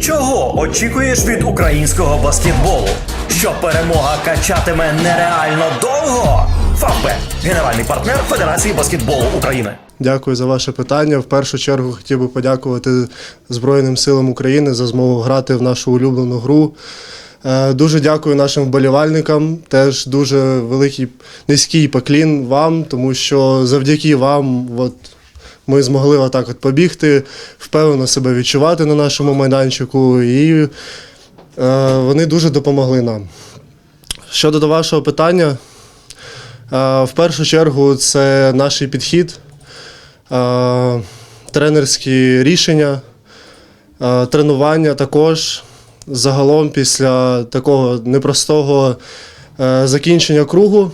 Чого очікуєш від українського баскетболу? Що перемога качатиме нереально довго? Фавбет – генеральний партнер Федерації баскетболу України. Дякую за ваше питання. В першу чергу хотів би подякувати Збройним силам України за змогу грати в нашу улюблену гру. Е, Дуже дякую нашим вболівальникам. Теж дуже великий низький поклін вам, тому що завдяки вам от, ми змогли отак от побігти, впевнено себе відчувати на нашому майданчику, і е, вони дуже допомогли нам. Щодо до вашого питання, е, в першу чергу це наш підхід е, тренерські рішення, е, тренування також. Загалом після такого непростого е, закінчення кругу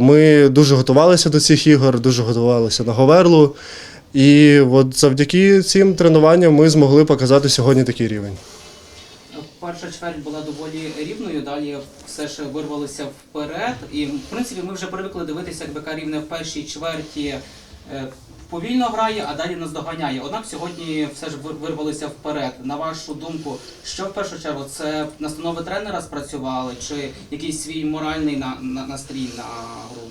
ми дуже готувалися до цих ігор, дуже готувалися на Говерлу. І от завдяки цим тренуванням ми змогли показати сьогодні такий рівень. Перша чверть була доволі рівною, далі все ж вирвалися вперед. І в принципі ми вже привикли дивитися, як БК рівне в першій чверті е, повільно грає, а далі нас доганяє. Однак сьогодні все ж вирвалися вперед. На вашу думку, що в першу чергу це настанови тренера спрацювали, чи якийсь свій моральний на, на, настрій на гру?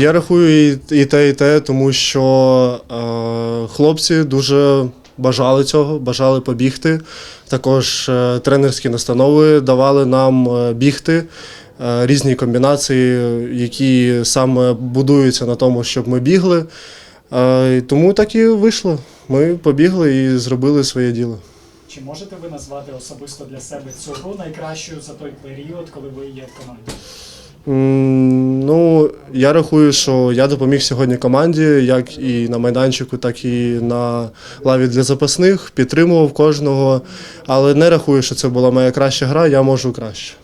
Я рахую і, і те, і те, тому що е, хлопці дуже бажали цього, бажали побігти. Також е, тренерські настанови давали нам е, бігти. е, Різні комбінації, які саме будуються на тому, щоб ми бігли. Тому так і вийшло. Ми побігли і зробили своє діло. Чи можете ви назвати особисто для себе цю гру найкращою за той період, коли ви є в команді? М, Ну, я рахую, що я допоміг сьогодні команді, як і на майданчику, так і на лаві для запасних, підтримував кожного, але не рахую, що це була моя краща гра, я можу краще.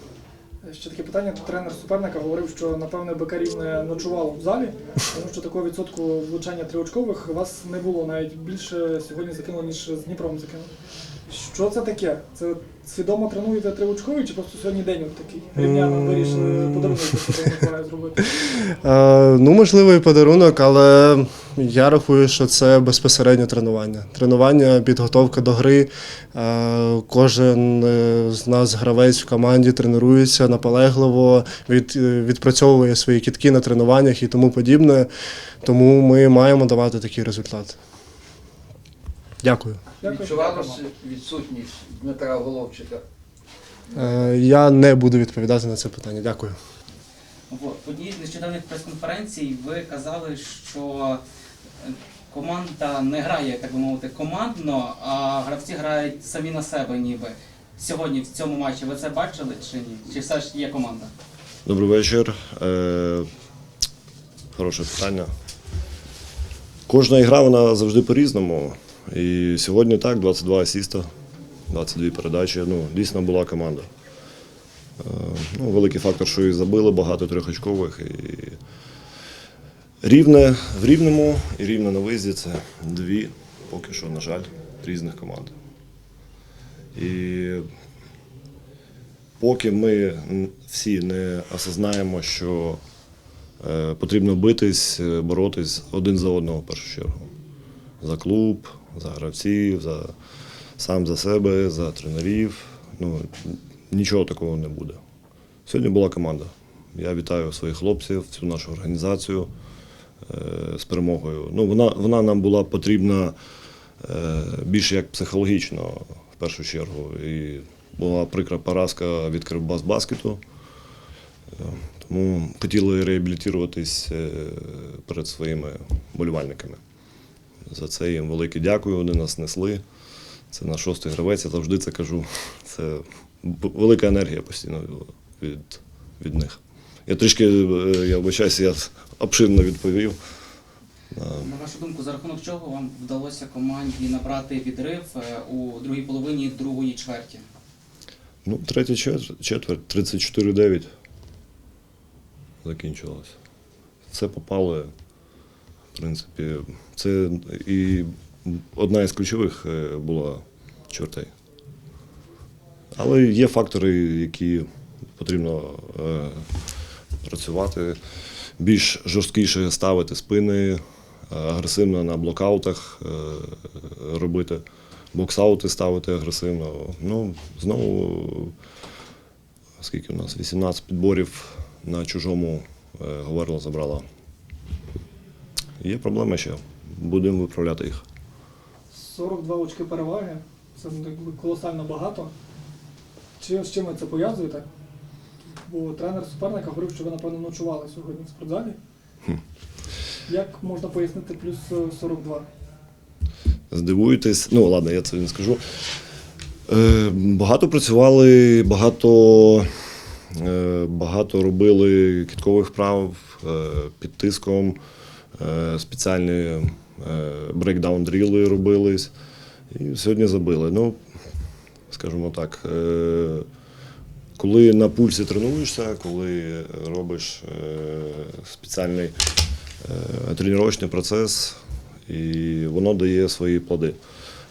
Ще таке питання. Тренер суперника говорив, що напевне Бекарів не ночувало в залі, тому що такого відсотку влучання триочкових вас не було. Навіть більше сьогодні закинуло, ніж з Дніпром закинуло. Що це таке? Це свідомо тренуєте триочкові, чи просто сьогодні день от такий? Рівняно вирішили подарунок зробити. Е, ну, можливо, і подарунок, але я рахую, що це безпосередньо тренування. Тренування, підготовка до гри. Е, Кожен е, з нас, гравець в команді, тренується наполегливо, від, відпрацьовує свої кітки на тренуваннях і тому подібне. Тому ми маємо давати такий результат. Дякую. Відчувалася відсутність Дмитра Головчика. Е, Я не буду відповідати на це питання. Дякую. В одній з нещодавних прес-конференцій ви казали, що е, команда не грає, так би мовити, командно, а гравці грають самі на себе, ніби. Сьогодні в цьому матчі ви це бачили чи ні? Чи все ж є команда? Добрий вечір. Е, хороше питання. Кожна ігра вона завжди по-різному. І сьогодні так, 22 асіста, 22 передачі. Ну, дійсно була команда. Е, ну, великий фактор, що і забили багато трьохочкових. І... Рівне в рівному і рівне на виїзді це дві, поки що, на жаль, різних команд. І поки ми всі не осознаємо, що е, потрібно битись, е, боротись один за одного в першу чергу. За клуб, за гравців, за сам за себе, за тренерів. Ну, нічого такого не буде. Сьогодні була команда. Я вітаю своїх хлопців, всю нашу організацію е, з перемогою. Ну, вона, вона нам була потрібна е, більше як психологічно, в першу чергу. І була прикра поразка від Кривбас баскету. Е, Тому хотіли реабілітуватись е, перед своїми болівальниками. За це їм велике дякую. Вони нас несли. Це наш шостий гравець, я завжди це кажу. Це велика енергія постійно від, від них. Я трішки, е, я вибачаюся, я обширно відповів. На вашу думку, за рахунок чого вам вдалося команді набрати відрив е, у другій половині другої чверті? Ну, третя четверть, 34-9 закінчилось. Це попали, принципі, це і одна із ключових е, була чвертей. Але є фактори, які потрібно е, працювати, більш жорсткіше ставити спини, е, агресивно на блокаутах робити. боксаути ставити агресивно. Ну, знову, скільки у нас? 18 підборів на чужому говорила, забрала. Є проблеми ще. Будемо виправляти їх. 42 очки переваги. Це ну, колосально багато. Чи з чим ви це пов'язуєте? Бо тренер суперника говорив, що ви, напевно, ночували сьогодні в спортзалі. Як можна пояснити плюс е, 42? здивуєтесь. Ну, ладно, я це не скажу. Е, багато працювали, багато, е, багато робили кіткових вправ е, під тиском, е, спеціальні е, брейкдаун-дріли робились. І сьогодні забили. Ну, скажімо так. Е, коли на пульсі тренуєшся, коли робиш е, спеціальний е, тренувальний процес, і воно дає свої плоди.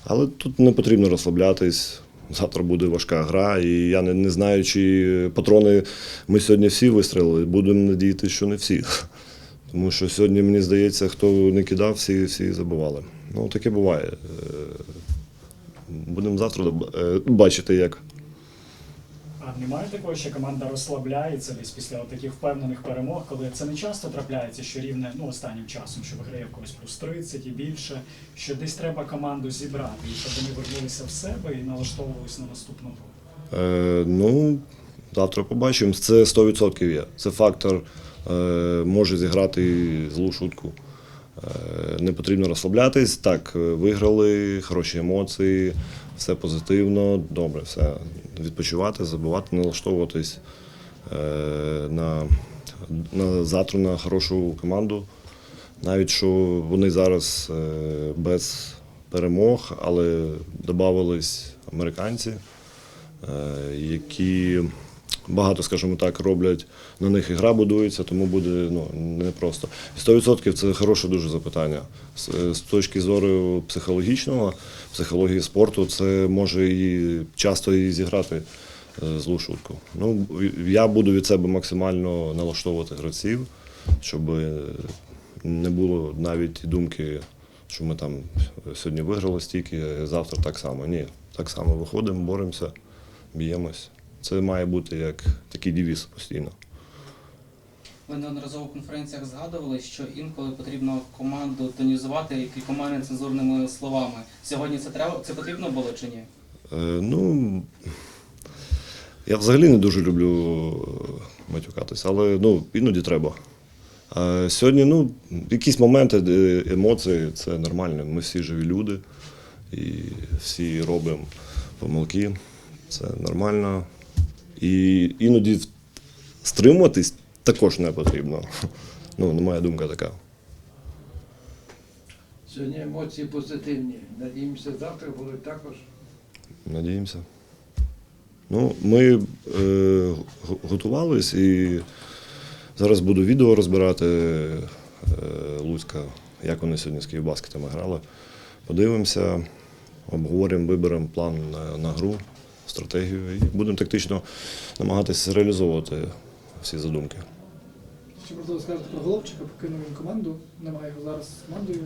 Але тут не потрібно розслаблятись. Завтра буде важка гра, і я не, не знаю, чи патрони ми сьогодні всі вистрілили. Будемо надіятися, що не всі. Тому що сьогодні, мені здається, хто не кидав, всі, всі забували. Ну, таке буває. Е, Будемо завтра е, бачити, як. А немає такого, що команда розслабляється десь після таких впевнених перемог, коли це не часто трапляється, що рівне ну останнім часом, що виграє в когось плюс 30 і більше, що десь треба команду зібрати, і щоб вони вернулися в себе і налаштовувалися на наступну гру. Е, ну, завтра побачимо. Це 100% є. Це фактор може зіграти злу шутку. Е, не потрібно розслаблятись. Так, е, виграли, хороші емоції, все позитивно, добре, все. Відпочивати, забувати, налаштовуватись е, на, на завтра на хорошу команду. Навіть що вони зараз е, без перемог, але додавались американці е, які багато, скажімо так, роблять, на них і гра будується, тому буде ну, непросто. І 100% це хороше дуже запитання. З, з точки зору психологічного, психології спорту, це може і часто і зіграти е, злу шутку. Ну, я буду від себе максимально налаштовувати гравців, щоб е, не було навіть думки, що ми там сьогодні виграли стільки, завтра так само. Ні, так само виходимо, боремося, б'ємось. Це має бути як такий девіз постійно. Ви неодноразово в конференціях згадували, що інколи потрібно команду тонізувати кількома нецензурними словами. Сьогодні це треба це потрібно було чи ні? Е, ну, я взагалі не дуже люблю е, матюкатись, але ну, іноді треба. А сьогодні, ну, якісь моменти, емоції це нормально. Ми всі живі люди і всі робимо помилки. Це нормально. І іноді стримуватись також не потрібно. Ну, моя думка така. Сьогодні емоції позитивні. Надіємося, завтра будуть також. Надіємося. Ну, ми е, готувались і зараз буду відео розбирати е, Луцька, як вони сьогодні з Київбаскетами грали. Подивимося, обговоримо, виберемо план на, на гру, стратегію і будемо тактично намагатися реалізовувати всі задумки. Просто ви скажете про Головчика, покинув він команду, немає його зараз з командою.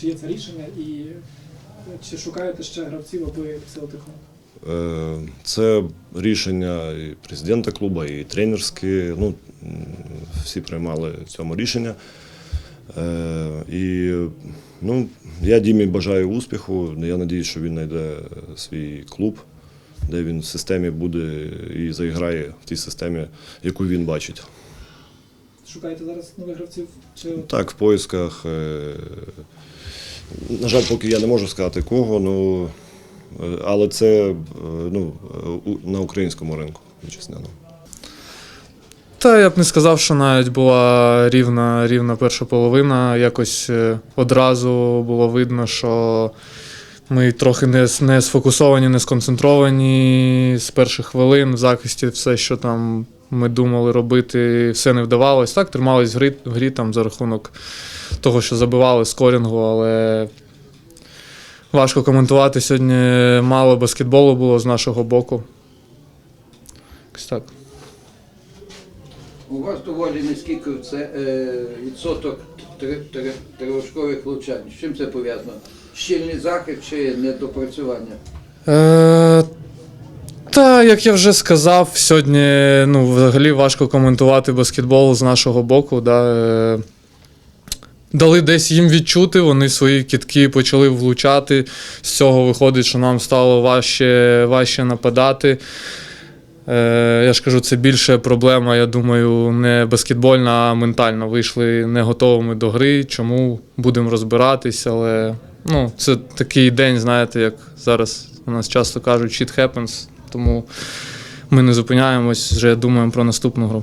Чи є це рішення і е, чи шукаєте ще гравців, аби підсилити команду? Е, Це рішення і президента клубу, і тренерське. Ну, всі приймали цьому рішення. Е, І ну, я Дімі бажаю успіху. Я сподіваюся, що він знайде свій клуб, де він в системі буде і заіграє в тій системі, яку він бачить. Шукаєте зараз нових гравців? Чи Так, в поисках. е, На жаль, поки я не можу сказати кого, ну, е, але це е, ну, на українському ринку вітчизняному. Та я б не сказав, що навіть була рівна, рівна перша половина. Якось одразу було видно, що ми трохи не, не сфокусовані, не сконцентровані з перших хвилин в захисті все, що там ми думали робити, все не вдавалось. Так, тримались в грі, в грі там за рахунок того, що забивали скорінгу, але важко коментувати сьогодні. Мало баскетболу було з нашого боку. Якось так. У вас доволі низький це, е, відсоток три- три- влучань. З чим це пов'язано? щільний захист чи недопрацювання? Е, та, як я вже сказав, сьогодні ну, взагалі важко коментувати баскетбол з нашого боку. Да, е, дали десь їм відчути, вони свої кітки почали влучати. З цього виходить, що нам стало важче, важче нападати. Е, я ж кажу, це більше проблема, я думаю, не баскетбольна, а ментальна. Вийшли не готовими до гри. Чому будемо розбиратись, але ну, це такий день, знаєте, як зараз у нас часто кажуть, shit happens, тому ми не зупиняємось, вже думаємо про наступну гру.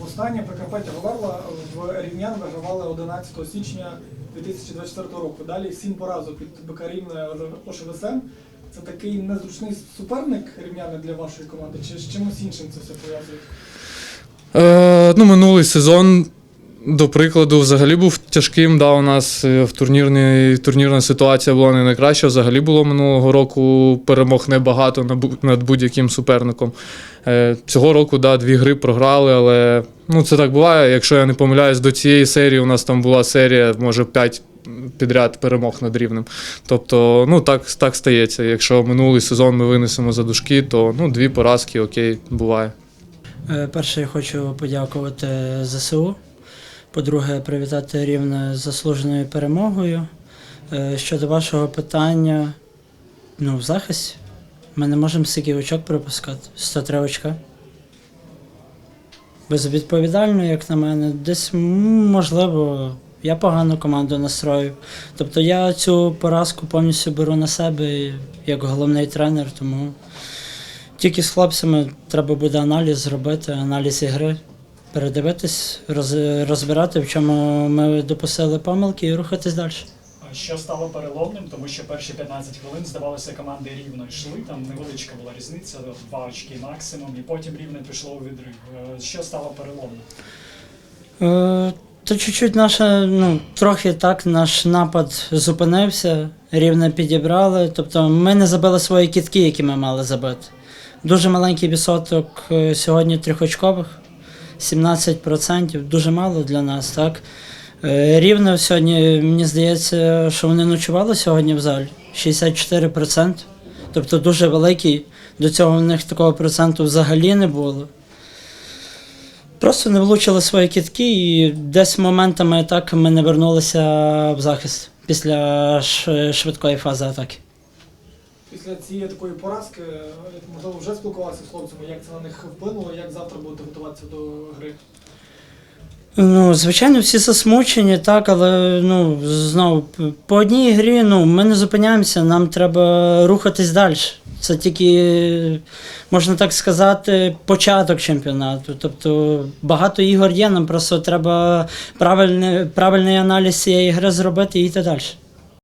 Востаннє Прикарпаття Говерла в Рівнян вигравали 11 січня 2024 року. Далі сім поразок від БК Рівне ОШВСМ. Це такий незручний суперник рівняни для вашої команди, чи з чимось іншим це все пов'язує? Е, ну, минулий сезон, до прикладу, взагалі був тяжким. Да, у нас е, в турнірній, турнірна ситуація була не найкраща. Взагалі було минулого року перемог небагато над будь-яким суперником. Е, цього року да, дві гри програли, але ну, це так буває. Якщо я не помиляюсь, до цієї серії у нас там була серія, може, п'ять підряд перемог над рівнем. Тобто, ну так, так стається. Якщо минулий сезон ми винесемо за дужки, то ну, дві поразки, окей, буває. Е, Перше, я хочу подякувати ЗСУ. По-друге, привітати рівне з заслуженою перемогою. Е, Щодо вашого питання, ну, в захисті ми не можемо стільки очок пропускати. 103 очка. Безвідповідально, як на мене, десь можливо. Я погано команду настрою. Тобто я цю поразку повністю беру на себе як головний тренер, тому тільки з хлопцями треба буде аналіз зробити, аналіз ігри, передивитись, роз, розбирати, в чому ми допустили помилки і рухатись далі. Що стало переломним, тому що перші 15 хвилин здавалося, команди рівно йшли. Там невеличка була різниця, два очки максимум, і потім рівне пішло у відрив. Е, Що стало переломним? То чуть-чуть наша, ну, трохи так, наш напад зупинився, рівно підібрали. Тобто ми не забили свої кітки, які ми мали забити. Дуже маленький відсоток е, сьогодні трьохочкових, 17%, дуже мало для нас, так. Е, Рівне сьогодні, мені здається, що вони ночували сьогодні в залі. 64%. Тобто дуже великий. До цього в них такого проценту взагалі не було. Просто не влучили свої кітки, і десь моментами так ми не вернулися в захист після швидкої фази атаки. Після цієї такої поразки, е, можливо, вже спілкувалися з хлопцями, як це на них вплинуло, як завтра будете готуватися до гри. Ну, звичайно, всі засмучені, так, але ну, знову по одній грі ну, ми не зупиняємося, нам треба рухатись далі. Це тільки, можна так сказати, початок чемпіонату. Тобто багато ігор є, нам просто треба правильний, правильний аналіз цієї гри зробити і йти далі.